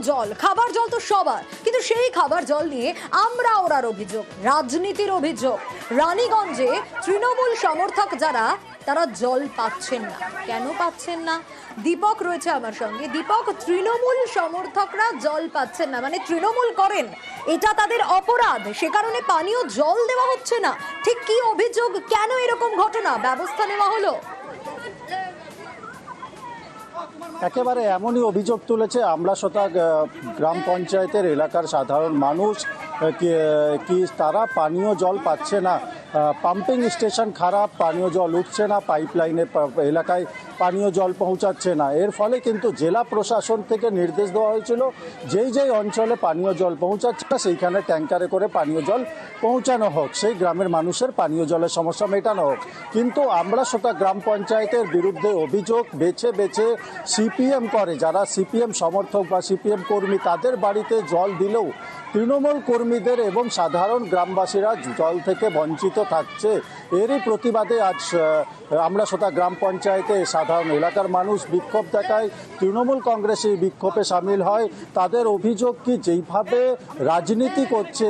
জল, খাবার জল তো সবার। কিন্তু সেই খাবার জল নিয়ে আমরা ওরার অভিযোগ, রাজনীতির অভিযোগ। রানীগঞ্জে তৃণমূল সমর্থক যারা, তারা জল পাচ্ছেন না। কেন পাচ্ছেন না? দীপক রয়েছে আমার সঙ্গে। দীপক, তৃণমূল সমর্থকরা জল পাচ্ছেন না। মানে তৃণমূল করেন। এটা তাদের অপরাধ। সে কারণে পানীয় জল দেওয়া হচ্ছে না। ঠিক কি অভিযোগ? কেন এরকম ঘটনা? ব্যবস্থা নেওয়া হলো? একেবারে এমনই অভিযোগ তুলেছে আমরা শতাক গ্রাম পঞ্চায়েতের এলাকার সাধারণ মানুষ কি কি তারা পানীয় জল পাচ্ছে না। পাম্পিং স্টেশন খারাপ, পানীয় জল উঠছে না পাইপ লাইনে এলাকায় পানীয় জল পৌঁছাচ্ছে না। এর ফলে কিন্তু জেলা প্রশাসন থেকে নির্দেশ দেওয়া হয়েছিল, যেই যেই অঞ্চলে পানীয় জল পৌঁছাচ্ছে না সেইখানে ট্যাঙ্কারে করে পানীয় জল পৌঁছানো হোক। সেই গ্রামের মানুষের পানীয় জলের সমস্যা মেটানো হোক। কিন্তু আমরা সেটা গ্রাম পঞ্চায়েতের বিরুদ্ধে অভিযোগ বেছে বেছে সিপিএম করে, যারা সিপিএম সমর্থক বা সিপিএম কর্মী, তাদের বাড়িতে জল দিলেও তৃণমূল কর্মীদের এবং সাধারণ গ্রামবাসীরা জল থেকে বঞ্চিত থাকছে। এরই প্রতিবাদে আজ আমরা সোতা গ্রাম পঞ্চায়েতে সাধারণ এলাকার মানুষ বিক্ষোভ দেখায়। তৃণমূল কংগ্রেস এই বিক্ষোভে সামিল হয়। তাদের অভিযোগ কি যেইভাবে রাজনীতি করছে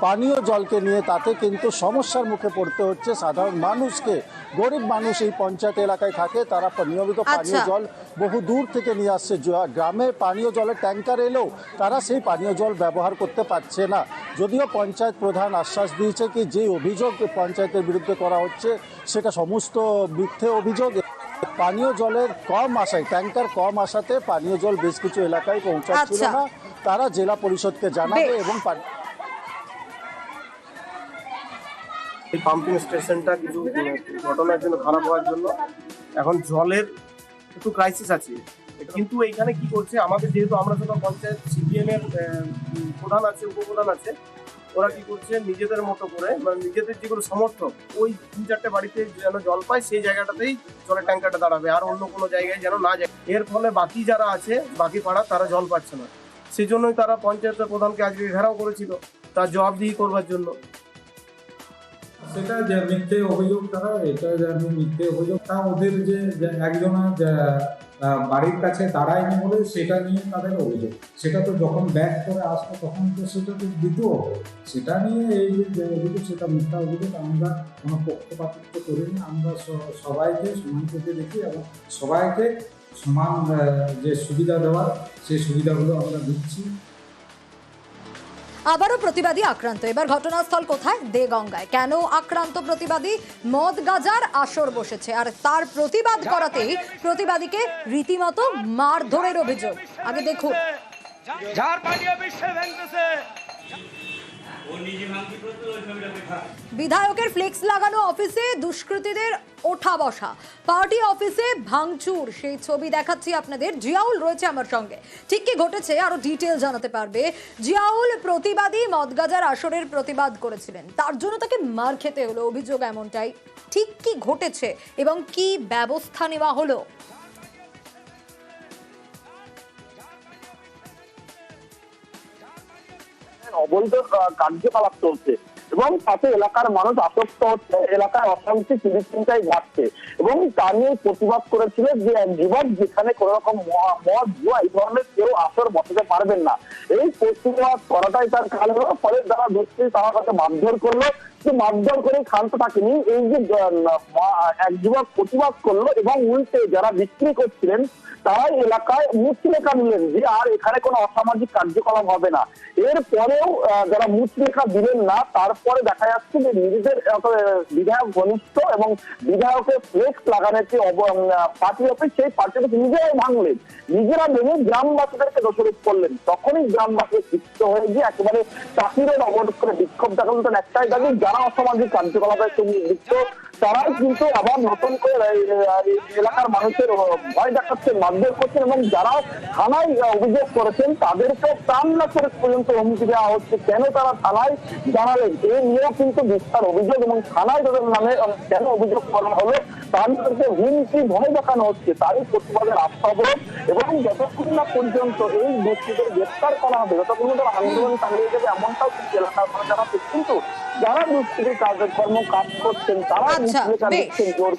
পানীয় জলকে নিয়ে তাতে কিন্তু সমস্যার মুখে পড়তে হচ্ছে সাধারণ মানুষকে গরিব মানুষ এই পঞ্চায়েত এলাকায় থাকে তারা নিয়মিত পানীয় আচ্ছা। জল বহু দূর থেকে নিয়ে আসছে গ্রামে পানীয় জলের ট্যাঙ্কার এলেও তারা সেই পানীয় জল ব্যবহার করতে পারছে না যদিও পঞ্চায়েত প্রধান আশ্বাস দিয়েছে কি যে অভিযোগ পঞ্চায়েতের বিরুদ্ধে করা হচ্ছে সেটা সমস্ত মিথ্যে অভিযোগ পানীয় জলের কম আসায় ট্যাঙ্কার কম আসাতে পানীয় জল বেশ কিছু এলাকায় পৌঁছাচ্ছিল আচ্ছা। না তারা জেলা পরিষদকে জানাবে। এবং পানি- এই পাম্পিং স্টেশনটা কিছু ঘটনার জন্য খারাপ হওয়ার জন্য এখন জলের একটু ক্রাইসিস আছে। কিন্তু এইখানে কি করছে, আমাদের যেহেতু আমরা সব পঞ্চায়েত সিপিএম এর প্রধান আছে, উপপ্রধান আছে, ওরা কি করছে, নিজেদের মতো করে মানে নিজেদের যেগুলো সমর্থক, ওই তিন চারটে বাড়িতে যেন জল পায়, সেই জায়গাটাতেই জলের ট্যাঙ্কারটা দাঁড়াবে, আর অন্য কোনো জায়গায় যেন না যায়। এর ফলে বাকি যারা আছে, বাকি পাড়া, তারা জল পাচ্ছে না। সেই জন্যই তারা পঞ্চায়েতের প্রধানকে আজকে ঘেরাও করেছিল, তার জবাবদিহি করবার জন্য। সেটা যে মিথ্যে অভিযোগ তারা, এটা যে মিথ্যে অভিযোগ, তা ওদের যে একজনের বাড়ির কাছে দাঁড়ায়নি বলে সেটা নিয়ে তাদের অভিযোগ। সেটা তো যখন ব্যাক করে আসতো তখন তো সেটা তো হবে সেটা নিয়ে এই যে- যে অভিযোগ, সেটা মিথ্যা অভিযোগ, আমরা কোনো পক্ষপাতিত্ব করিনি। আমরা সবাইকে সমান চোখে দেখি এবং সবাইকে সমান যে সুবিধা দেওয়ার, সেই সুবিধাগুলো আমরা দিচ্ছি। আবারও প্রতিবাদী আক্রান্ত। এবার ঘটনাস্থল কোথায়? দে গঙ্গায় কেন আক্রান্ত প্রতিবাদী? মদ গাজার আসর বসেছে। আর তার প্রতিবাদ করাতেই প্রতিবাদীকে রীতিমতো মারধরের অভিযোগ। আগে দেখুন। বিধায়কের ফ্লেক্স লাগানো অফিসে দুষ্কৃতীদের ওঠা বসা। পার্টি অফিসে ভাঙচুর, সেই ছবি দেখাচ্ছি আপনাদের। জিয়াউল রয়েছে আমার সঙ্গে। ঠিক কি ঘটেছে? আরও ডিটেল জানাতে পারবে। জিয়াউল প্রতিবাদী মদগাজার আসরের প্রতিবাদ করেছিলেন। তার জন্য তাকে মার খেতে হলো। অভিযোগ এমনটাই। ঠিক কি ঘটেছে এবং কি ব্যবস্থা নেওয়া হলো? অবৈধ কার্যকলাপ চলছে। এবং তাতে এলাকার মানুষ আসক্ত হচ্ছে, এলাকার অশান্তি, চিন্তায় যাচ্ছে এবং তা নিয়ে প্রতিবাদ করেছিল যে এক যুবক যেখানে কোন রকম মদ, জুয়া এই ধরনের কেউ আসর বসাতে পারবেন না। এই প্রতিবাদ করাটাই তার কাল হলো ফলে যারা দুষ্কৃতী তারা তাকে মারধর করল। কিন্তু মারধর করে ক্ষান্ত থাকেনি। এই যে এক যুবক প্রতিবাদ করল এবং উল্টে যারা বিক্রি করছিলেন তারাই এলাকায় মুচলেখা নিলেন যে আর এখানে কোনো অসামাজিক কার্যকলাপ হবে না। এরপরেও আহ, যারা মুচলেখা দিলেন না তারপরে দেখা যাচ্ছে যে নিজেদের বিধায়ক ঘনিষ্ঠ এবং বিধায়কের ফ্লেক্স লাগানোর যে পার্টি অফিস সেই পার্টি নিজেরাই ভাঙলেন। নিজেরা ভেঙে গ্রামবাসীদেরকে দোষারোপ করলেন। তখনই গ্রামবাসী ক্ষিপ্ত হয়ে গিয়ে একেবারে চাকরির অবরোধ করে বিক্ষোভ দেখালেন। একটাই দাবি যারা অসামাজিক কার্যকলাপের সঙ্গে যুক্ত তারাই কিন্তু আবার নতুন করে এলাকার মানুষের ভয় দেখাচ্ছেন মারধর করছেন এবং যারা থানায় অভিযোগ করেছেন, তাদেরকে প্রাণ না করে পর্যন্ত হুমকি দেওয়া হচ্ছে। কেন তারা থানায় জানালেন? এই নিয়েও কিন্তু বিস্তার অভিযোগ এবং থানায় তাদের নামে কেন অভিযোগ করা হলো তাদেরকে হুমকি, ভয় দেখানো হচ্ছে। তারই প্রতিবাদের আস্থা এবং যতক্ষণ না পর্যন্ত এই ব্যক্তিদের গ্রেপ্তার করা হবে, যতক্ষণ আন্দোলন চালিয়ে যাবে, এমনটাও কিন্তু এলাকার জানাচ্ছে কিন্তু যারা দুষ্কৃতির কার্যক্রম কাজ করছেন তারা আচ্ছা, দিচ্ছেন জোর।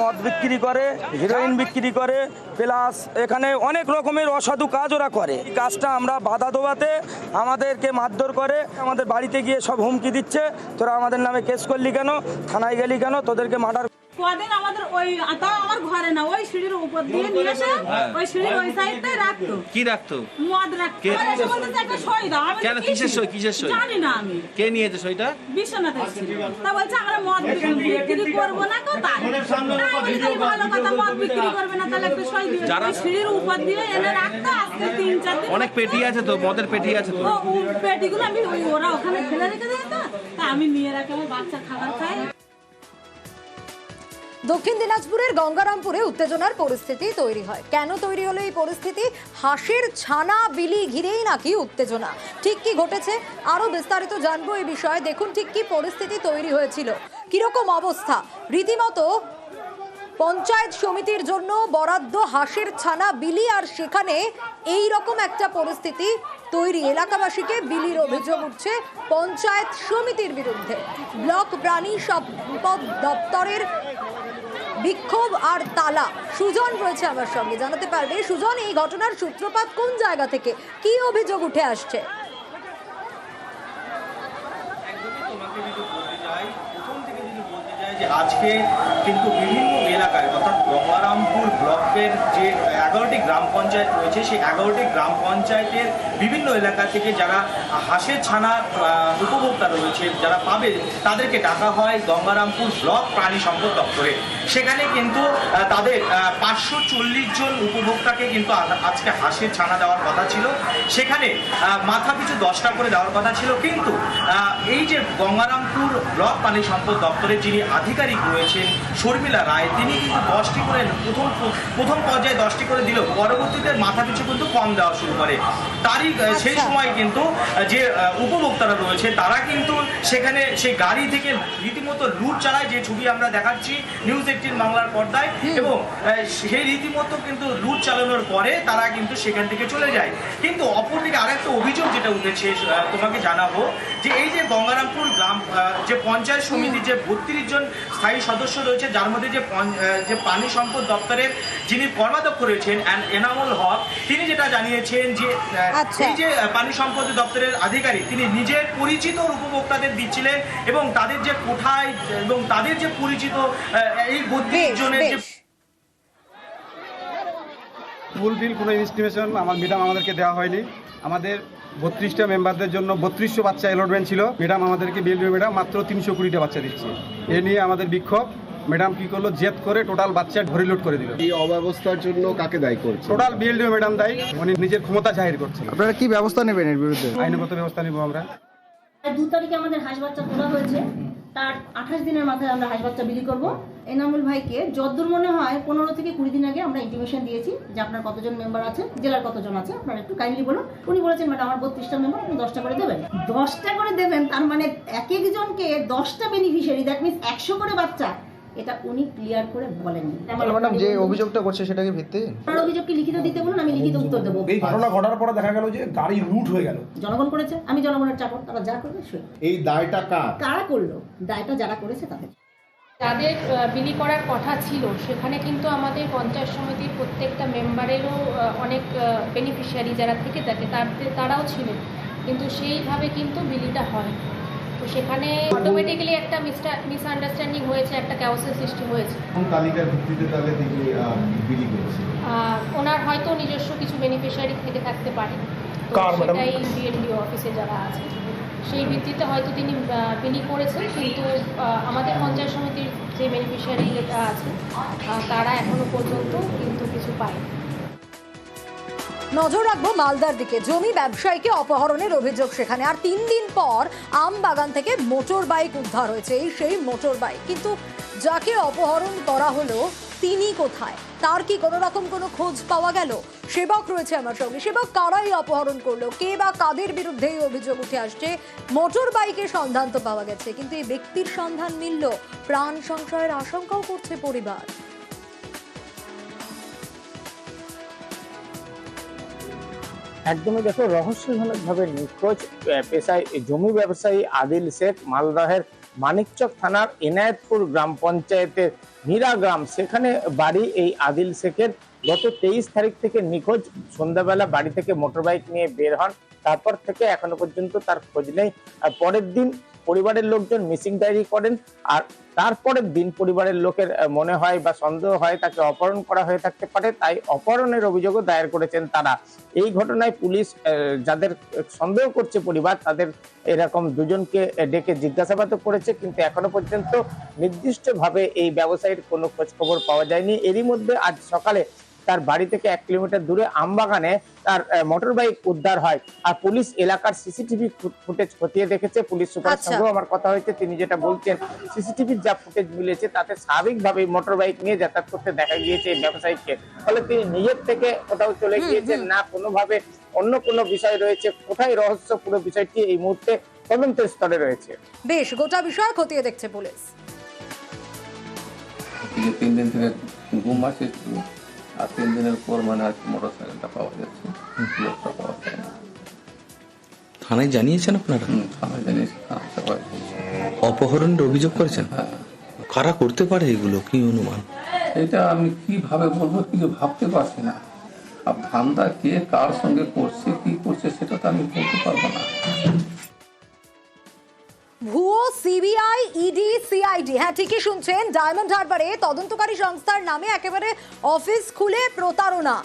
মদ বিক্রি করে হিরোইন বিক্রি করে প্লাস এখানে অনেক রকমের অসাধু কাজ ওরা করে। এই কাজটা আমরা বাধা দেওয়াতে আমাদেরকে মারধর করে আমাদের বাড়িতে গিয়ে সব হুমকি দিচ্ছে। তোরা আমাদের নামে কেস করলি কেন? থানায় গেলি কেন? তোদেরকে মার্ডার কদিন আমাদের ওই তাও আমার ঘরে না ওই সিঁড়ির উপর দিয়ে নিয়ে এসে ওই সিঁড়ির ওই সাইডটাই রাখতো। কি রাখতো? মদ রাখতো। কে- আমার এসে বলতেছে একটা সই দাও। আমি কেন? কিসের? সই? কিসের সই? জানি না আমি। কে নিয়েছে সইটা? বিশ্বনাথ এসেছিল তা বলছে আমরা মদ বিক্রি করব না তা আমি ভালো কথা মদ বিক্রি করবে না তাহলে একটা সই দিবে। যারা- সিঁড়ির উপর দিয়ে এনে রাখতো আজকে তিন চার দিন অনেক পেটি আছে তো মদের পেটি আছে তো? ও পেটিগুলো আমি ওরা ওখানে ফেলে রেখে দেয় তো তা আমি নিয়ে রাখি আমার বাচ্চা খাবার খাই দক্ষিণ দিনাজপুরের গঙ্গারামপুরে উত্তেজনার পরিস্থিতি তৈরি হয়। কেন তৈরি হলো এই পরিস্থিতি? হাঁসের ছানা বিলি ঘিরেই নাকি উত্তেজনা। ঠিক কি ঘটেছে? আরও বিস্তারিত জানব এই বিষয়ে। দেখুন ঠিক কি পরিস্থিতি তৈরি হয়েছিল। কীরকম অবস্থা? রীতিমতো পঞ্চায়েত সমিতির জন্য বরাদ্দ হাঁসের ছানা বিলি, আর সেখানে এই রকম একটা পরিস্থিতি তৈরি। এলাকাবাসীকে বিলির অভিযোগ উঠছে পঞ্চায়েত সমিতির বিরুদ্ধে। ব্লক প্রাণী সম্পদ দপ্তরের বিক্ষোভ আর তালা। সুজন রয়েছে আমার সঙ্গে। জানাতে পারবে, সুজন, এই ঘটনার সূত্রপাত কোন জায়গা থেকে? কি অভিযোগ উঠে আসছে? আজকে কিন্তু বিভিন্ন এলাকায় অর্থাৎ গঙ্গারামপুর ব্লকের যে এগারোটি গ্রাম পঞ্চায়েত রয়েছে, সেই এগারোটি গ্রাম পঞ্চায়েতের বিভিন্ন এলাকা থেকে যারা হাঁসের ছানা উপভোক্তা রয়েছে, যারা পাবে, তাদেরকে ডাকা হয় গঙ্গারামপুর ব্লক প্রাণী সম্পদ দপ্তরে। সেখানে কিন্তু তাদের পাঁচশো চল্লিশ জন উপভোক্তাকে কিন্তু আজকে হাঁসের ছানা দেওয়ার কথা ছিল। সেখানে মাথা পিছু দশটা করে দেওয়ার কথা ছিল। কিন্তু এই যে গঙ্গারামপুর ব্লক প্রাণী সম্পদ দপ্তরের যিনি আধিকারিক রয়েছেন, শর্মিলা রায়, তিনি দশটি করে প্রথম প্রথম পর্যায়ে দশটি করে দিলেও পরবর্তীতে মাথা পিছু কিন্তু কম দেওয়া শুরু করে। তারই সেই আচ্ছা। সময় কিন্তু যে উপভোক্তারা রয়েছে তারা কিন্তু সেখানে সেই গাড়ি থেকে রীতিমতো লুট চালায় যে ছবি আমরা দেখাচ্ছি নিউজ এইটিন বাংলার পর্দায়। এবং সেই রীতিমতো কিন্তু লুট চালানোর পরে তারা কিন্তু সেখান থেকে চলে যায়। কিন্তু অপরদিকে আরেকটা অভিযোগ যেটা উঠেছে তোমাকে জানাব যে এই যে গঙ্গারামপুর গ্রাম যে পঞ্চায়েত সমিতির যে বত্রিশ জন স্থায়ী সদস্য রয়েছে যার মধ্যে যে যে পানি সম্পদ দপ্তরের যিনি কর্মাধ্যক্ষ রয়েছেন এনামুল হক তিনি যেটা জানিয়েছেন যে আচ্ছা। এই যে পানি সম্পদ দপ্তরের আধিকারিক তিনি নিজের পরিচিত উপভোক্তাদের দিচ্ছিলেন এবং তাদের যে কোঠায় এবং তাদের যে পরিচিত এই বত্রিশ জনের যে বেশ। ফুলফিল কোনো ইনস্টিমেশন আমার ম্যাডাম আমাদেরকে দেওয়া হয়নি। আমাদের বত্রিশটা মেম্বারদের জন্য বত্রিশশো বাচ্চা অ্যালটমেন্ট ছিল। ম্যাডাম আমাদেরকে বিএলডি ম্যাডাম মাত্র তিনশো কুড়িটা বাচ্চা দিচ্ছে। এ নিয়ে আমাদের বিক্ষোভ। ম্যাডাম কি করল? জেদ করে টোটাল বাচ্চা ঘরে লোড করে দিল। এই অব্যবস্থার জন্য কাকে দায়ী করছে? টোটাল বিএলডি ম্যাডাম দায়ী উনি নিজের ক্ষমতা জাহির করছেন আপনারা কি ব্যবস্থা নেবেন এর বিরুদ্ধে? আইনগত ব্যবস্থা নিব আমরা। দু তারিখে আমাদের হাঁস বাচ্চা তোলা হয়েছে। তার আঠাশ দিনের মাথায় আমরা হাঁস বাচ্চা বিলি করব। এনামুল ভাইকে যদ্দূর মনে হয় পনেরো থেকে কুড়ি দিন আগে আমরা ইন্টিমেশন দিয়েছি যে আপনার কতজন মেম্বার আছে জেলার কতজন আছে আপনারা একটু কাইন্ডলি বলুন। উনি বলেছেন ম্যাডাম আমার বত্রিশটা মেম্বার আপনি দশটা করে দেবেন। দশটা করে দেবেন তার মানে এক একজনকে দশটা বেনিফিশিয়ারি দ্যাট মিনস একশো করে বাচ্চা। এটা উনি ক্লিয়ার করে বলেননি। ম্যাডাম যে অভিযোগটা করছে সেটাকে ভিত্তি? আপনার অভিযোগ কি লিখিত দিতে বলুন আমি লিখিত উত্তর দেবো। এই ঘটনা ঘটার পরে দেখা গেল যে গাড়ি লুট হয়ে গেল। জনগণ করেছে আমি জনগণের চাকর তারা যা করবে সই এই দায়টা কার? কারা করল? দায়টা যারা করেছে তাদের। যাদের বিলি করার কথা ছিল সেখানে কিন্তু আমাদের পঞ্চায়েত সমিতির প্রত্যেকটা মেম্বারেরও অনেক বেনিফিশিয়ারি যারা থেকে থাকে তাদের তারাও ছিলেন। কিন্তু সেইভাবে কিন্তু বিলিটা হয় তো সেখানে অটোমেটিক্যালি একটা মিসআন্ডারস্ট্যান্ডিং হয়েছে একটা ক্যাওসের সৃষ্টি হয়েছে। তালিকার ভিত্তিতে তাহলে তিনি বিলি করেছে? ওনার হয়তো নিজস্ব কিছু বেনিফিশিয়ারি থেকে থাকতে পারে? সেটাই বিএলডিও অফিসে যারা আছে সেই ভিত্তিতে হয়তো তিনি বিলি করেছেন কিন্তু আমাদের পঞ্চায়েত সমিতির যে বেনিফিশিয়ারি আছে তারা এখনও পর্যন্ত কিন্তু কিছু পায়নি। নজর রাখব মালদার দিকে। জমি ব্যবসায়ীকে অপহরণের অভিযোগ সেখানে। আর তিন দিন পর আম বাগান থেকে মোটর বাইক উদ্ধার হয়েছে। এই সেই মোটর বাইক। কিন্তু যাকে অপহরণ করা হলো, তিনি কোথায়? তার কি কোনো রকম কোনো খোঁজ পাওয়া গেল? সেবক রয়েছে আমার সঙ্গে। সেবক কারাই অপহরণ করল? কে বা কাদের বিরুদ্ধে এই অভিযোগ উঠে আসছে? মোটর বাইকের সন্ধান তো পাওয়া গেছে। কিন্তু এই ব্যক্তির সন্ধান মিলল। প্রাণ সংশয়ের আশঙ্কাও করছে পরিবার। একদমই দেখো, রহস্যজনকভাবে নিখোঁজ পেশায় জমি ব্যবসায়ী আদিল শেখ মালদহের মানিকচক থানার এনায়েতপুর গ্রাম পঞ্চায়েতের মীরা গ্রাম। সেখানে বাড়ি এই আদিল শেখের। গত তেইশ তারিখ থেকে নিখোঁজ। সন্ধ্যাবেলা বাড়ি থেকে মোটরবাইক নিয়ে বের হন। তারপর থেকে এখনও পর্যন্ত তার খোঁজ নেই। পরের দিন পরিবারের লোকজন মিসিং ডায়েরি করেন আর তারপরের দিন পরিবারের লোকের মনে হয় বা সন্দেহ হয় তাকে অপহরণ করা হয়ে থাকতে পারে, তাই অপহরণের অভিযোগও দায়ের করেছেন তারা। এই ঘটনায় পুলিশ যাদের সন্দেহ করছে পরিবার, তাদের এরকম দুজনকে ডেকে জিজ্ঞাসাবাদ করেছে, কিন্তু এখনও পর্যন্ত নির্দিষ্টভাবে এই ব্যবসায়ীর কোনো খোঁজ খবর পাওয়া যায়নি। এরই মধ্যে আজ সকালে তার বাড়ি থেকে এক কিলোমিটার দূরে আমবাগানে তার মোটর বাইক উদ্ধার হয়। আর পুলিশ এলাকার সিসিটিভি ফুটেজ খতিয়ে দেখেছে। পুলিশ সুপারের আচ্ছা। সঙ্গেও আমার কথা হয়েছে। তিনি যেটা বলছেন সিসিটিভির যা ফুটেজ মিলেছে তাতে স্বাভাবিকভাবে মোটর বাইক নিয়ে যাতায়াত করতে দেখা গিয়েছে এই ব্যবসায়ীকে। ফলে তিনি নিজের থেকে কোথাও চলে গিয়েছেন না কোনোভাবে অন্য কোনো বিষয় রয়েছে। কোথায় রহস্য পুরো বিষয়টি এই মুহূর্তে তদন্তের স্তরে রয়েছে। বেশ গোটা বিষয় খতিয়ে দেখছে পুলিশ। তিন দিন থেকে ঘুম আসে আর তিন দিনের পর মানে আর মোটর সাইকেলটা পাওয়া যাচ্ছে। লোকটা পাওয়া যায় না। থানায় জানিয়েছেন আপনারা? থানায় জানিয়েছি থানা অপহরণের অভিযোগ করেছেন? কারা করতে পারে এগুলো? কি অনুমান? এটা আমি কীভাবে বলব কিছু ভাবতে পারছি না। আর ধান্দা কে কার সঙ্গে করছে কি করছে সেটা তো আমি বলতে পারব না। সিবিআই ইডি সিআইডি হ্যাঁ ঠিকই শুনছেন, ডায়মন্ড হারবারে তদন্তকারী সংস্থার নামে একেবারে অফিস খুলে প্রতারণা।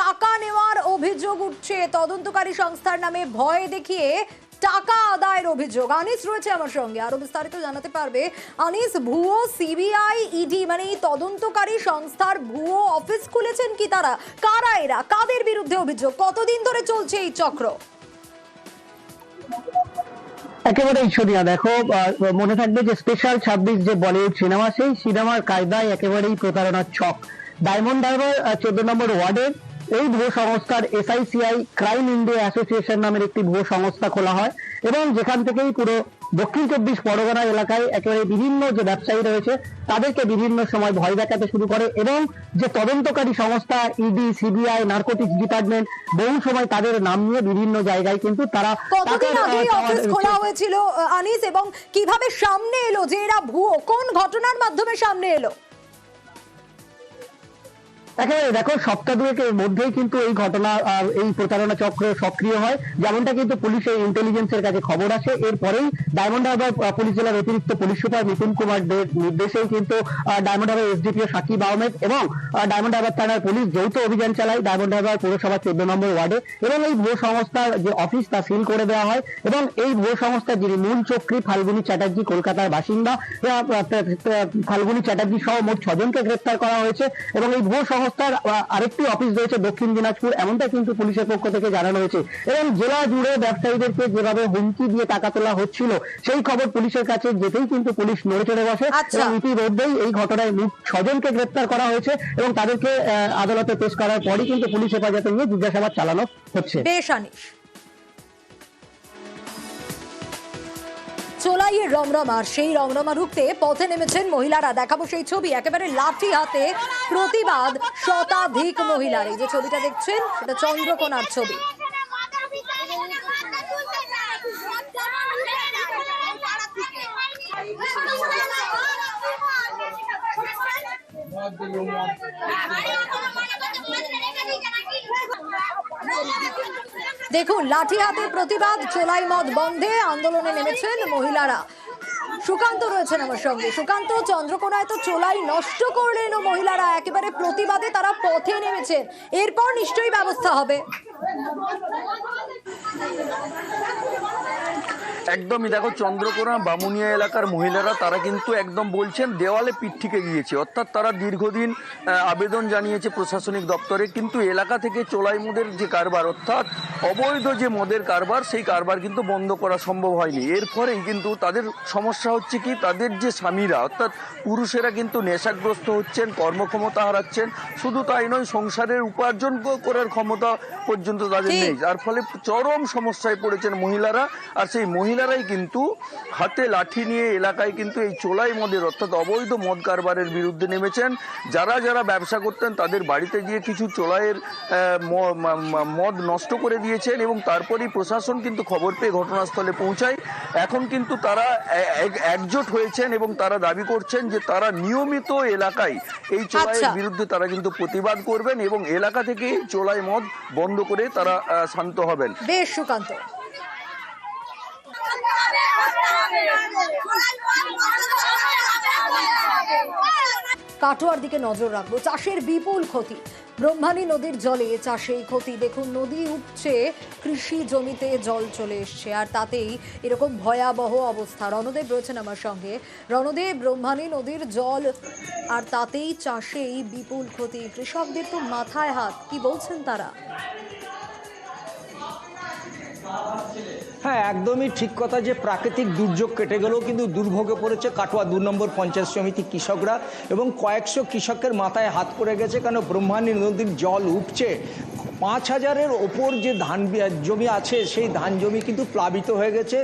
টাকা নেওয়ার অভিযোগ উঠছে, তদন্তকারী সংস্থার নামে ভয় দেখিয়ে টাকা আদায়ের অভিযোগ। আনিস রয়েছে আমার সঙ্গে, আরও বিস্তারিত জানাতে পারবে আনিস, ভুয়ো, সিবিআই ইডি মানে এই তদন্তকারী সংস্থার ভুয়ো অফিস খুলেছেন কি তারা? কারা এরা? কাদের বিরুদ্ধে অভিযোগ? কতদিন ধরে চলছে এই চক্র? একেবারেই সোনিয়া দেখো মনে থাকবে যে স্পেশাল ছাব্বিশ যে বলিউড সিনেমা, সেই সিনেমার কায়দায় একেবারেই প্রতারণার ছক। ডায়মন্ড হারবার চোদ্দ নম্বর ওয়ার্ডের এই ভুয়ো সংস্থার এসআইসিআই ক্রাইম ইন্ডিয়া অ্যাসোসিয়েশন নামের একটি ভুয়ো সংস্থা খোলা হয় এবং যেখান থেকেই পুরো দক্ষিণ চব্বিশ পরগনা এলাকায় একেবারে বিভিন্ন যে ব্যবসায়ী রয়েছে তাদেরকে বিভিন্ন সময় ভয় দেখাতে শুরু করে এবং যে তদন্তকারী সংস্থা ইডি সিবিআই নার্কোটিক্স ডিপার্টমেন্ট বহু সময় তাদের নাম নিয়ে বিভিন্ন জায়গায় কিন্তু তারা কতদিন আগে অফিস খোলা হয়েছিল আনিস? এবং কীভাবে সামনে এলো যে এরা ভুয়ো কোন ঘটনার মাধ্যমে সামনে এলো? একেবারে দেখো সপ্তাহ দুয়েকের মধ্যেই কিন্তু এই ঘটনা আর এই প্রতারণা চক্র সক্রিয় হয়। যেমনটা কিন্তু পুলিশের ইন্টেলিজেন্সের কাছে খবর আসে। এরপরেই ডায়মন্ড হারবার পুলিশ জেলার অতিরিক্ত পুলিশ সুপার মিথুন কুমার দের নির্দেশেই কিন্তু Diamond Harbour SDPO Sakib Ahmed এবং ডায়মন্ড হারবার থানার পুলিশ যৌথ অভিযান চালায় ডায়মন্ড হারবার পৌরসভা চোদ্দ নম্বর ওয়ার্ডে এবং এই ভুয়ো সংস্থার যে অফিস তা সিল করে দেওয়া হয় এবং এই ভুয়ো সংস্থার যিনি মূল চক্রী ফাল্গুনি চ্যাটার্জি কলকাতার বাসিন্দা আহ, চ্যাটার্জি সহ মোট ছজনকে গ্রেপ্তার করা হয়েছে এবং এই ভুয়ো সংস্থার আরেকটি অফিস রয়েছে দক্ষিণ দিনাজপুর এমনটা কিন্তু পুলিশের পক্ষ থেকে জানানো হয়েছে। এবং জেলা জুড়ে ব্যবসায়ীদেরকে যেভাবে হুমকি দিয়ে টাকা তোলা হচ্ছিল সেই খবর পুলিশের কাছে যেতেই কিন্তু পুলিশ নড়ে চড়ে বসে আচ্ছা। এবং ইতিমধ্যেই এই ঘটনায় ছজনকে গ্রেপ্তার করা হয়েছে এবং তাদেরকে আদালতে পেশ করার পরই কিন্তু পুলিশ হেফাজতে নিয়ে জিজ্ঞাসাবাদ চালানো হচ্ছে। বেশ চোলাইয়ের রমরমা। সেই রমরমা রুখতে পথে নেমেছেন মহিলারা। দেখাবো সেই ছবি। একেবারে লাঠি হাতে প্রতিবাদ শতাধিক মহিলার। এই যে ছবিটা দেখছেন, সেটা চন্দ্রকোনার ছবি। দেখুন, লাঠি হাতে প্রতিবাদ, চোলাই মদ বন্ধে আন্দোলনে নেমেছেন মহিলারা। সুকান্ত রয়েছেন আমার সঙ্গে। সুকান্ত, চন্দ্রকোনায় তো চোলাই নষ্ট করলেন ও মহিলারা, একেবারে প্রতিবাদে তারা পথে নেমেছেন। এরপর নিশ্চয়ই ব্যবস্থা হবে। একদমই দেখো চন্দ্রকোনা বামুনিয়া এলাকার মহিলারা তারা কিন্তু একদম বলছেন দেওয়ালে পিঠ থেকে গিয়েছে। অর্থাৎ তারা দীর্ঘদিন আবেদন জানিয়েছে প্রশাসনিক দপ্তরে কিন্তু এলাকা থেকে চোলাই মদের যে কারবার অর্থাৎ অবৈধ যে মদের কারবার সেই কারবার কিন্তু বন্ধ করা সম্ভব হয়নি। এর ফলেই কিন্তু তাদের সমস্যা হচ্ছে কি তাদের যে স্বামীরা অর্থাৎ পুরুষেরা কিন্তু নেশাগ্রস্ত হচ্ছেন কর্মক্ষমতা হারাচ্ছেন শুধু তাই নয় সংসারের উপার্জন করার ক্ষমতা পর্যন্ত তাদের নেই। যার ফলে চরম সমস্যায় পড়েছেন মহিলারা আর সেই মহিলারাই কিন্তু হাতে লাঠি নিয়ে এলাকায় কিন্তু এই চোলাই মদের অর্থাৎ অবৈধ মদ কারবারের বিরুদ্ধে নেমেছেন। যারা যারা ব্যবসা করতেন তাদের বাড়িতে গিয়ে কিছু চোলাইয়ের মদ নষ্ট করে দিয়েছেন এবং তারপরেই প্রশাসন কিন্তু খবর পেয়ে ঘটনাস্থলে পৌঁছায়। এখন কিন্তু তারা একজোট হয়েছেন এবং তারা দাবি করছেন যে তারা নিয়মিত এলাকায় এই চোলাইয়ের আচ্ছা। বিরুদ্ধে তারা কিন্তু প্রতিবাদ করবেন এবং এলাকা থেকে চোলাই মদ বন্ধ করে তারা শান্ত হবেন। বেশ সুকান্ত। কাটোয়ার দিকে নজর রাখব। চাষের বিপুল ক্ষতি। ব্রহ্মানী নদীর জলে চাষেই ক্ষতি। দেখুন, নদী উঠছে কৃষি জমিতে জল চলে এসছে। আর তাতেই এরকম ভয়াবহ অবস্থা। রণদেব রয়েছেন আমার সঙ্গে। রণদেব ব্রহ্মানী নদীর জল আর তাতেই চাষেই বিপুল ক্ষতি। কৃষকদের তো মাথায় হাত। কি বলছেন তারা? হ্যাঁ একদমই ঠিক কথা যে প্রাকৃতিক দুর্যোগ কেটে গেলেও কিন্তু দুর্ভোগে পড়েছে কাটোয়া দু নম্বর পঞ্চায়েত সমিতি কৃষকরা এবং কয়েকশো কৃষকের মাথায় হাত পড়ে গেছে কেন ব্রহ্মাণী নদীর জল উঠছে। পাঁচ হাজারের ওপর যে ধান জমি আছে, সেই ধান জমি কিন্তু প্লাবিত হয়ে গেছে।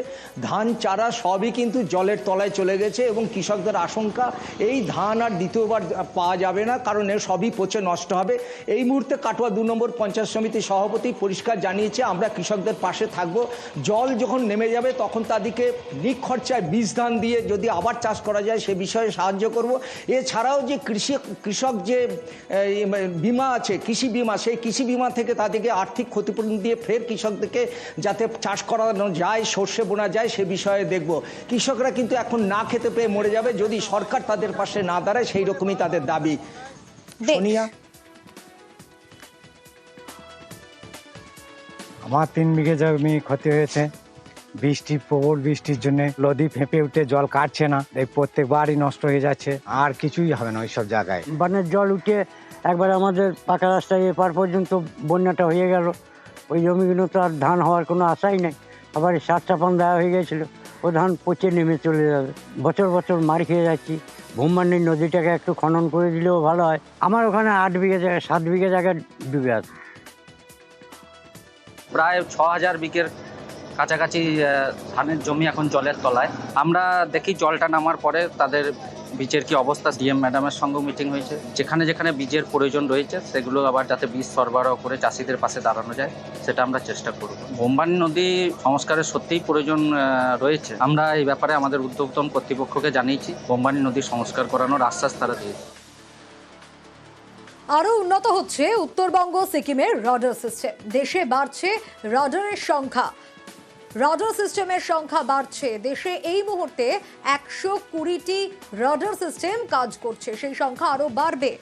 ধান চারা সবই কিন্তু জলের তলায় চলে গেছে এবং কৃষকদের আশঙ্কা, এই ধান আর দ্বিতীয়বার পাওয়া যাবে না, কারণ এর সবই পচে নষ্ট হবে। এই মুহূর্তে কাটোয়া দু নম্বর পঞ্চায়েত সমিতির সভাপতি পরিষ্কার জানিয়েছে, আমরা কৃষকদের পাশে থাকব। জল যখন নেমে যাবে, তখন তাদেরকে নিখরচায় বীজ ধান দিয়ে যদি আবার চাষ করা যায়, সে বিষয়ে সাহায্য করব। এছাড়াও যে কৃষি কৃষক যে বিমা আছে, কৃষি বিমা, সেই কৃষি বিমা তাদেরকে আর্থিক ক্ষতিপূরণ দিয়ে ফের কৃষকদেরকে যাতে চাষ করানো যায় সর্ষে বোনা যায় সে বিষয়ে দেখব। কৃষকরা কিন্তু এখন না খেতে পেয়ে মরে যাবে। যদি সরকার তাদের পাশে না দাঁড়ায় সেই রকমই তাদের দাবি। সোনিয়া? আমার তিন বিঘে জমি ক্ষতি হয়েছে। বৃষ্টি প্রবল বৃষ্টির জন্য নদী ফেঁপে উঠে জল কাটছে না। এই প্রত্যেকবারই নষ্ট হয়ে যাচ্ছে। আর কিছুই হবে না ওইসব জায়গায়। বানের জল উঠে একবার আমাদের পাকা রাস্তায় এপার পর্যন্ত বন্যাটা হয়ে গেল। ওই জমিগুলো তো আর ধান হওয়ার কোনো আশাই নেই। আবার সার চাপান দেওয়া হয়ে গেছিল। ও ধান পচে নেমে চলে যাবে। বছর বছর মার খেয়ে যাচ্ছি। ভূমান্ডির নদীটাকে একটু খনন করে দিলেও ভালো হয়। আমার ওখানে আট বিঘে জায়গায় সাত বিঘে জায়গায় ডুবে আছে। প্রায় ছ হাজার বিঘের কাছাকাছি ধানের জমি এখন জলের তলায়। আমরা দেখি জলটা নামার পরে তাদের বীজের কি অবস্থা? ডিএম ম্যাডামের সঙ্গে মিটিং হয়েছে। যেখানে যেখানে বীজের প্রয়োজন রয়েছে, সেগুলো আবার যাতে বীজ সরবরাহ করে চাষিদের পাশে দাঁড়ানো যায়, সেটা আমরা চেষ্টা করব। বোম্বানি নদী সংস্কারের সত্যিই প্রয়োজন রয়েছে। আমরা এই ব্যাপারে আমাদের উদ্যোগতম কর্তৃপক্ষকে জানিয়েছি, বোম্বানি নদী সংস্কার করানোর আশ্বাস তারা দিয়েছে। আরও উন্নত হচ্ছে উত্তরবঙ্গ, সিকিমের রাডার সিস্টেম। দেশে বাড়ছে রাডারের সংখ্যা। রাডার সিস্টেমের সংখ্যা বাড়ছে। দেশে এই মুহূর্তে একশো কুড়িটি রাডার সিস্টেম কাজ করছে। সেই সংখ্যা আরও বাড়বে।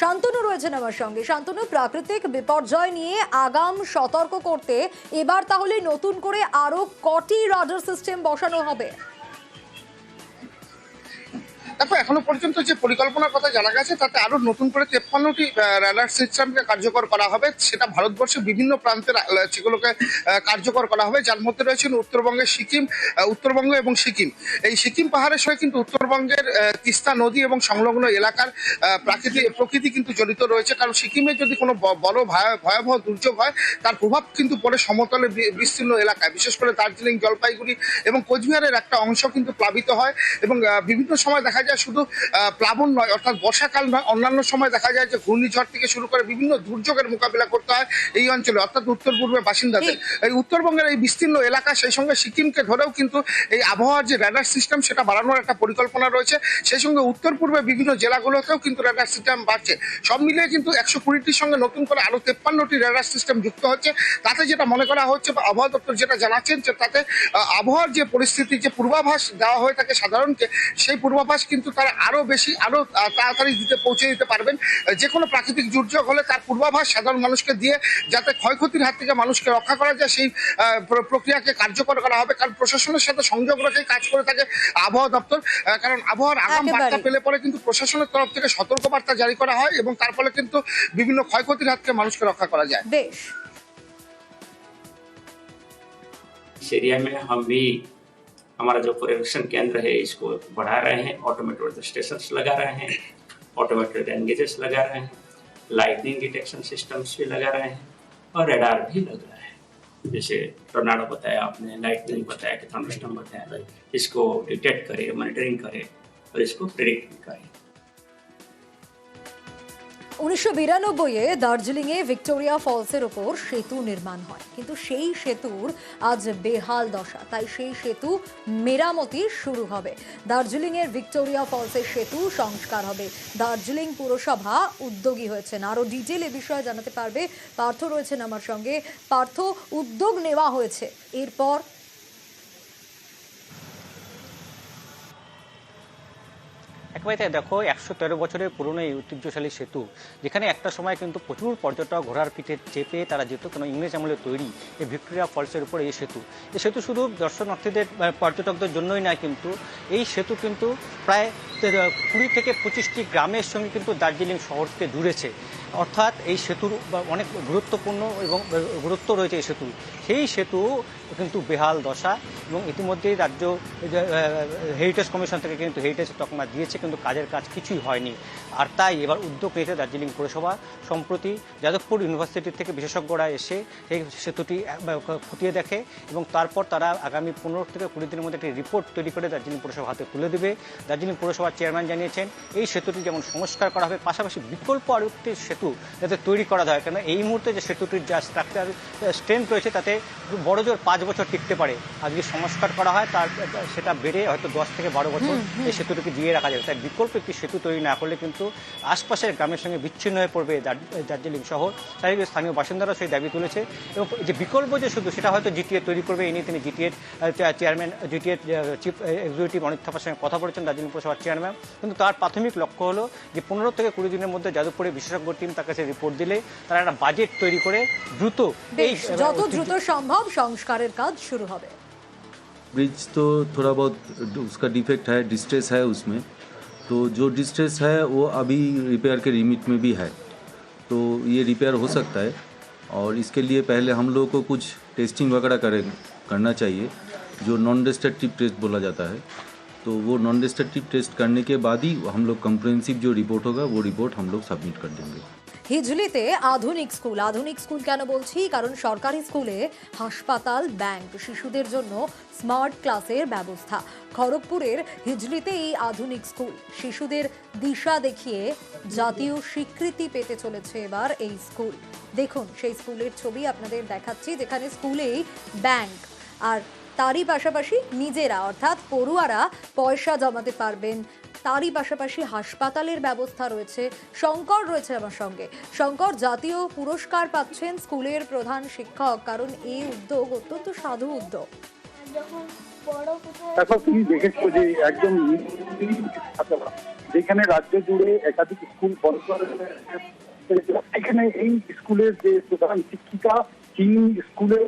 শান্তনু রয়েছেন আমার সঙ্গে। শান্তনু, প্রাকৃতিক বিপর্যয় নিয়ে আগাম সতর্ক করতে এবার তাহলে নতুন করে আরও কটি রাডার সিস্টেম বসানো হবে। দেখো এখনও পর্যন্ত যে পরিকল্পনার কথা জানা গেছে, তাতে আরও নতুন করে তেপ্পান্নটি র্যাডার সিস্টেমকে কার্যকর করা হবে। সেটা ভারতবর্ষের বিভিন্ন প্রান্তের সেগুলোকে কার্যকর করা হবে। যার মধ্যে রয়েছেন উত্তরবঙ্গের সিকিম উত্তরবঙ্গ এবং সিকিম। এই সিকিম পাহাড়ের সঙ্গে কিন্তু উত্তরবঙ্গের তিস্তা নদী এবং সংলগ্ন এলাকার প্রাকৃতিক প্রকৃতি কিন্তু জড়িত রয়েছে। কারণ সিকিমে যদি কোনো বড় ভয়া- ভয়াবহ দুর্যোগ হয়, তার প্রভাব কিন্তু পরে সমতলে বিস্তীর্ণ এলাকায়। বিশেষ করে দার্জিলিং, জলপাইগুড়ি এবং কোচবিহারের একটা অংশ কিন্তু প্লাবিত হয় এবং বিভিন্ন সময় দেখা যায় শুধু প্লাবন নয় অর্থাৎ বর্ষাকাল নয় অন্যান্য সময় দেখা যায় যে ঘূর্ণিঝড় থেকে শুরু করে বিভিন্ন দুর্যোগের মোকাবিলা করতে হয় এই অঞ্চলে অর্থাৎ উত্তর পূর্বের বাসিন্দাদের। এই উত্তরবঙ্গের এই বিস্তীর্ণ এলাকা সেই সঙ্গে সিকিমকে ধরেও কিন্তু এই আবহাওয়ার যে র্যাডার সিস্টেম সেটা বাড়ানোর একটা পরিকল্পনা রয়েছে। সেই সঙ্গে উত্তর পূর্বে বিভিন্ন জেলাগুলোতেও কিন্তু র্যাডার সিস্টেম বাড়ছে। সব মিলিয়ে কিন্তু একশো কুড়িটির সঙ্গে নতুন করে আরও তেপ্পান্নটি র্যাডার সিস্টেম যুক্ত হচ্ছে। তাতে যেটা মনে করা হচ্ছে বা আবহাওয়া দপ্তর যেটা জানাচ্ছেন যে তাতে আবহাওয়ার যে পরিস্থিতি যে পূর্বাভাস দেওয়া হয়ে থাকে সাধারণকে সেই পূর্বাভাস কিন্তু তারা আরো বেশি আরো আহ, তাড়াতাড়ি দিতে পৌঁছে দিতে পারবেন আহ, যে কোনো প্রাকৃতিক দুর্যোগ হলে তার পূর্বাভাস সাধারণ মানুষকে দিয়ে যাতে ক্ষয়ক্ষতির হাত থেকে মানুষকে রক্ষা করা যায় সেই আহ, প্র- প্রক্রিয়াকে কার্যকর করা হবে কারণ প্রশাসনের সাথে সংযোগ রেখে কাজ করে থাকে আবহাওয়া দপ্তর আহ, কারণ আবহাওয়ার আগাম বার্তা একেবারেই। পেলে পরে কিন্তু প্রশাসনের তরফ থেকে সতর্ক বার্তা জারি করা হয় এবং তার ফলে কিন্তু বিভিন্ন ক্ষয়ক্ষতির হাত থেকে মানুষকে রক্ষা করা যায় বেশ इस एरिया में हम भी हमारा जो पर्यवेक्षण केंद्र है इसको बढ़ा रहे हैं ऑटोमेटेड स्टेशन लगा रहे हैं ऑटोमेटेड एंगेजेस लगा रहे हैं लाइटनिंग डिटेक्शन सिस्टम्स भी लगा रहे हैं और रेडार भी लग रहा है। जैसे टोर्नाडो बताया आपने लाइटनिंग बताया कि थंडरस्टॉर्म बताया इसको डिटेक्ट करे मॉनिटरिंग करे और इसको प्रिडिक्ट भी करे। উনিশশো বিরানব্বইয়ে দার্জিলিংয়ে ভিক্টোরিয়া ফলসের ওপর সেতু নির্মাণ হয়। কিন্তু সেই সেতুর আজ বেহাল দশা। তাই সেই সেতু মেরামতি শুরু হবে। দার্জিলিংয়ের ভিক্টোরিয়া ফলসের সেতু সংস্কার হবে। দার্জিলিং পুরসভা উদ্যোগী হয়েছেন। আরও ডিটেল এ বিষয়ে জানাতে পারবে। পার্থ রয়েছেন আমার সঙ্গে। পার্থ, উদ্যোগ নেওয়া হয়েছে। এরপর একেবারে দেখো, একশো তেরো বছরের পুরনো এই ঐতিহ্যশালী সেতু, যেখানে একটা সময় কিন্তু প্রচুর পর্যটক ঘোড়ার পিঠে চেপে তারা যেত কোনো ইংরেজ আমলে তৈরি এই ভিক্টোরিয়া ফলসের উপর এই সেতু। এই সেতু শুধু দর্শনার্থীদের পর্যটকদের জন্যই না কিন্তু এই সেতু কিন্তু প্রায় কুড়ি থেকে পঁচিশটি গ্রামের সঙ্গে কিন্তু দার্জিলিং শহরকে জুড়েছে। অর্থাৎ এই সেতুর অনেক গুরুত্বপূর্ণ এবং গুরুত্ব রয়েছে এই সেতু সেই সেতু কিন্তু বেহাল দশা এবং ইতিমধ্যেই রাজ্য হেরিটেজ কমিশন থেকে কিন্তু হেরিটেজ তকমা দিয়েছে, কিন্তু কাজের কাজ কিছুই হয়নি। আর তাই এবার উদ্যোগ নিয়েছে দার্জিলিং পৌরসভা। সম্প্রতি যাদবপুর ইউনিভার্সিটি থেকে বিশেষজ্ঞরা এসে সেই সেতুটি খতিয়ে দেখে এবং তারপর তারা আগামী পনেরো থেকে কুড়ি দিনের মধ্যে একটি রিপোর্ট তৈরি করে দার্জিলিং পুরসভা হাতে তুলে দেবে। দার্জিলিং পৌরসভার চেয়ারম্যান জানিয়েছেন, এই সেতুটি যেমন সংস্কার করা হবে, পাশাপাশি বিকল্প আরও একটি সেতু যাতে তৈরি করা হয় কেন এই মুহূর্তে যে সেতুটির যা স্ট্রাকচার স্ট্রেংথ রয়েছে তাতে বড় জোর পাঁচ বছর টিকতে পারে। আর যদি সংস্কার করা হয় তার সেটা বেড়ে হয়তো দশ থেকে বারো বছর। এই সেতুটিকে দিয়ে রাখা যাবে। তাই বিকল্প একটি সেতু তৈরি না করলে কিন্তু আশপাশের গ্রামের সঙ্গে বিচ্ছিন্ন হয়ে পড়বে দার্জিলিং শহর। তাই স্থানীয় বাসিন্দারা সেই দাবি তুলেছে এবং যে বিকল্প যে শুধু সেটা হয়তো জিটিএ তৈরি করবে। এই নিয়ে তিনি জিটিএর চেয়ারম্যান জিটিএর চিফ এক্সিকিউটিভ অনিত থাপার সঙ্গে কথা বলেছেন দার্জিলিং পৌরসভার চেয়ারম্যান কিন্তু তার প্রাথমিক লক্ষ্য হলো যে পনেরো থেকে কুড়ি দিনের মধ্যে যাদবপুরে বিশেষজ্ঞ টিম তার কাছে রিপোর্ট দিলে তারা একটা বাজেট তৈরি করে দ্রুত এই বেশ যত দ্রুত সম্ভব সংস্কারের কাজ শুরু হবে ब्रिज तो थोड़ा बहुत उसका डिफेक्ट है डिस्ट्रेस है उसमें तो जो डिस्ट्रेस है वो अभी रिपेयर के लिमिट में भी है तो ये रिपेयर हो सकता है और इसके लिए पहले हम लोग को कुछ टेस्टिंग वगैरह करे करना चाहिए जो नॉन डिस्ट्रक्टिव टेस्ट बोला जाता है तो वो नॉन डिस्ट्रक्टिव टेस्ट करने के बाद ही हम लोग कंप्रेंसिव जो रिपोर्ट होगा वो रिपोर्ट हम लोग सबमिट कर देंगे হিজলিতে আধুনিক স্কুল আধুনিক স্কুল কেন বলছি কারণ সরকারি স্কুলে হাসপাতাল ব্যাংক শিশুদের জন্য স্মার্ট ক্লাসের ব্যবস্থা খড়গপুরের হিজলিতে এই আধুনিক স্কুল শিশুদের দিশা দেখিয়ে জাতীয় স্বীকৃতি পেতে চলেছে এবার এই স্কুল দেখুন সেই স্কুলের ছবি আপনাদের দেখাচ্ছি যেখানে স্কুলেই ব্যাংক আর তারই পাশাপাশি নিজেরা অর্থাৎ পড়ুয়ারা পয়সা জমাতে পারবেন। তারই পাশাপাশি হাসপাতালের ব্যবস্থা রয়েছে। শঙ্কর রয়েছে আমার সঙ্গে। শঙ্কর জাতীয় পুরস্কার পাচ্ছেন স্কুলের প্রধান শিক্ষক কারণ এই উদ্যোগ অত্যন্ত সাধু উদ্যোগ। দেখো তুমি দেখেছ যে একদম যেখানে রাজ্য জুড়ে একাধিক স্কুল বন্ধ করা এখানে এই স্কুলের যে প্রধান শিক্ষিকা তিনি স্কুলের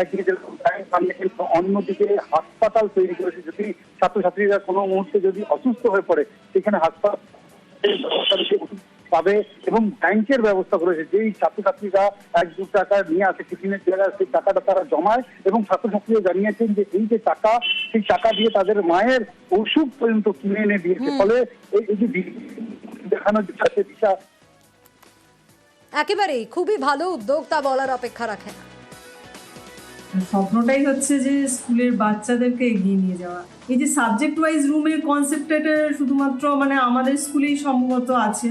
একদিকে যেরকম ব্যাংক, সামনে অন্যদিকে হাসপাতাল তৈরি করেছে। যদি ছাত্রছাত্রীরা কোনো মুহূর্তে যদি অসুস্থ হয়ে পড়ে সেখানে হাসপাতাল পাবে এবং ব্যাংকের ব্যবস্থা করেছে। যেই ছাত্রছাত্রীরা এক দু টাকা নিয়ে আসে টিফিনের জায়গায় সেই টাকাটা তারা জমায় এবং ছাত্রছাত্রীরা জানিয়েছেন যে এই যে টাকা সেই টাকা দিয়ে তাদের মায়ের ওষুধ পর্যন্ত কিনে এনে দিয়েছে। ফলে এই যে দেখানোর যে দিশা একেবারেই। খুবই ভালো উদ্যোগ তা বলার অপেক্ষা রাখে না। স্বপ্নটাই হচ্ছে যে স্কুলের বাচ্চাদেরকে এগিয়ে নিয়ে যাওয়া। এই যে সাবজেক্ট ওয়াইজ রুমের কনসেপ্টটা এটা শুধুমাত্র মানে আমাদের স্কুলেই সম্ভবত আছে।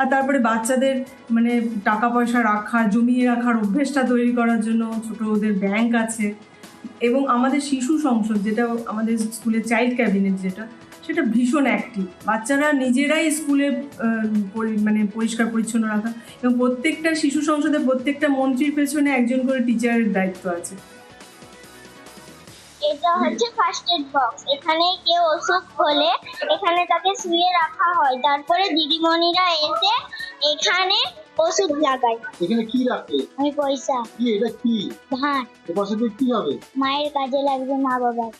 আর তারপরে বাচ্চাদের মানে টাকা পয়সা রাখা, জমিয়ে রাখার অভ্যেসটা তৈরি করার জন্য ছোট ওদের ব্যাংক আছে। এবং আমাদের শিশু সংসদ যেটা আমাদের স্কুলের চাইল্ড ক্যাবিনেট যেটা, সেটা ভীষণ অ্যাক্টিভ বাচ্চারা নিজেরাই স্কুলে মানে পরিষ্কার, পরিচ্ছন্ন রাখা। এবং প্রত্যেকটা শিশু সংসদে প্রত্যেকটা মন্ত্রীর পেছনে একজন করে টিচারের দায়িত্ব আছে। এটা হচ্ছে ফার্স্ট এড বক্স এখানে কেউ অসুখ হলে এখানে তাকে শুয়ে রাখা হয়। তারপরে দিদিমণিরা এসে এখানে ওষুধ লাগায়। এখানে কি রাখে? আমি পয়সা। কি এটা কি? ধান এ পয়সা দিয়ে কি হবে? মায়ের কাজে লাগবে মা বাবার